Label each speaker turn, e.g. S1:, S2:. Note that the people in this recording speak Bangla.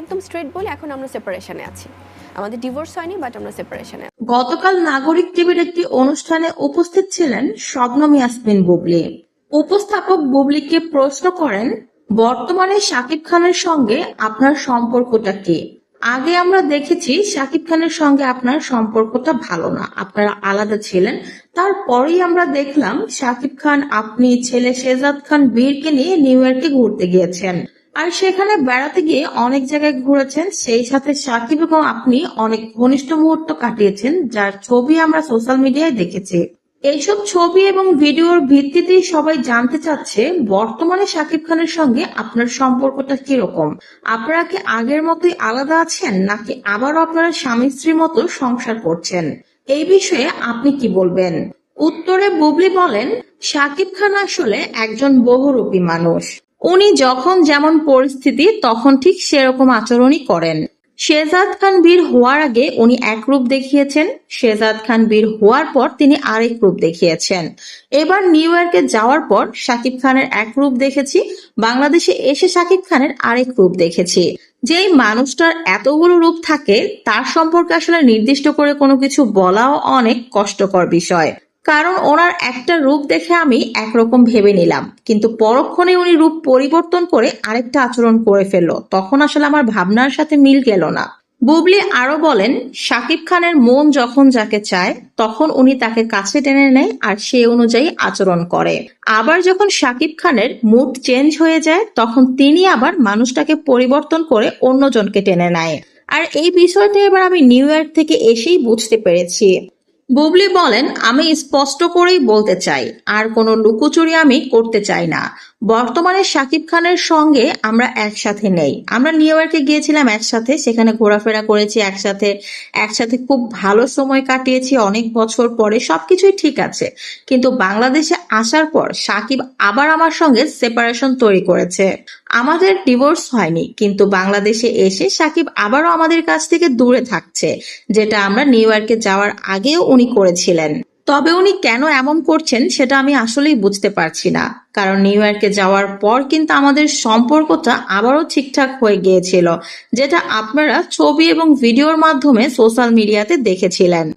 S1: একদম স্ট্রেট বলি এখন আমরা সেপারেশনে আছি। আমাদের ডিভোর্স হয়নি বাট আমরা সেপারেশনে
S2: গতকাল নাগরিক টিভির একটি অনুষ্ঠানে উপস্থিত ছিলেন শবনম ইয়াসমিন বুবলি। উপস্থাপক বুবলিকে প্রশ্ন করেন, বর্তমানে শাকিব খানের সঙ্গে আপনার সম্পর্কটা কি? আগে আমরা দেখেছি শাকিব খানের সঙ্গে আপনার সম্পর্কটা ভালো না, আপনারা আলাদা ছিলেন। তারপরেই আমরা দেখলাম শাকিব খান, আপনি, ছেলে শেজাদ খান, বীরকে নিয়ে নিউ ইয়র্কে ঘুরতে গিয়েছেন। আর সেখানে বেড়াতে গিয়ে অনেক জায়গায় ঘুরেছেন। সেই সাথে সাকিব এবং আপনি অনেক ঘনিষ্ঠ মুহূর্ত কাটিয়েছেন, যার ছবি আমরা সোশ্যাল মিডিয়ায় দেখেছি। এইসব ছবি এবং ভিডিওর ভিত্তিতেই সবাই জানতে চাচ্ছে, বর্তমানে সাকিব খানের সঙ্গে আপনার সম্পর্কটা কীরকম? আপনারা কি আগের মতোই আলাদা আছেন, নাকি আবারও আপনারা স্বামী স্ত্রীর মতো সংসার করছেন? এই বিষয়ে আপনি কি বলবেন? উত্তরে বুবলি বলেন, সাকিব খান আসলে একজন বহুরূপী মানুষ। উনি যখন যেমন পরিস্থিতি, তখন ঠিক সেরকম আচরণই করেন। শেজাদ খান বীর হওয়ার আগে উনি এক রূপ দেখিয়েছেন। শেজাদ খান বীর হওয়ার পর তিনি আরেক রূপ দেখিয়েছেন। এবার নিউ ইয়র্কে যাওয়ার পর শাকিব খানের এক রূপ দেখেছি। বাংলাদেশে এসে শাকিব খানের আরেক রূপ দেখেছি। যেই মানুষটার এতগুলো রূপ থাকে, তার সম্পর্কে আসলে নির্দিষ্ট করে কোনো কিছু বলাও অনেক কষ্টকর বিষয়। কারণ ওনার একটা রূপ দেখে আমি একরকম ভেবে নিলাম। কিন্তু পরক্ষণে উনি রূপ পরিবর্তন করে আরেকটা আচরণ করে ফেলল। তখন আসলে আমার ভাবনার সাথে মিল গেল না। বুবলি আরও বলেন, শাকিব খানের মন যখন যাকে চায়, তখন উনি তাকে কাছে টেনে নেয় আর সে অনুযায়ী আচরণ করে। আবার যখন শাকিব খানের মুড চেঞ্জ হয়ে যায়, তখন তিনি আবার মানুষটাকে পরিবর্তন করে অন্যজনকে টেনে নেয়। আর এই বিষয়টা এবার আমি নিউ ইয়র্ক থেকে এসেই বুঝতে পেরেছি। বুবলি বলেন আমি স্পষ্ট করেই বলতে চাই আর কোনো লুকোচুরি আমি করতে চাই না। বর্তমানে শাকিব খানের সঙ্গে আমরা একসাথে নেই। আমরা নিউ ইয়র্কে গিয়েছিলাম একসাথে, সেখানে ঘোরাফেরা করেছি একসাথে একসাথে খুব ভালো সময় কাটিয়েছি, অনেক বছর পরে সবকিছুই ঠিক আছে। কিন্তু বাংলাদেশে আসার পর সাকিব আবার আমার সঙ্গে সেপারেশন তৈরি করেছে। আমাদের ডিভোর্স হয়নি, কিন্তু বাংলাদেশে এসে সাকিব আবারও আমাদের কাছ থেকে দূরে থাকছে, যেটা আমরা নিউ ইয়র্কে যাওয়ার আগেও উনি করেছিলেন। তবে উনি কেন এমন করছেন সেটা আমি আসলেই বুঝতে পারছি না। কারণ নিউ ইয়র্কে যাওয়ার পর কিন্তু আমাদের সম্পর্কটা আবারও ঠিকঠাক হয়ে গিয়েছিল, যেটা আপনারা ছবি এবং ভিডিওর মাধ্যমে সোশ্যাল মিডিয়াতে দেখেছিলেন।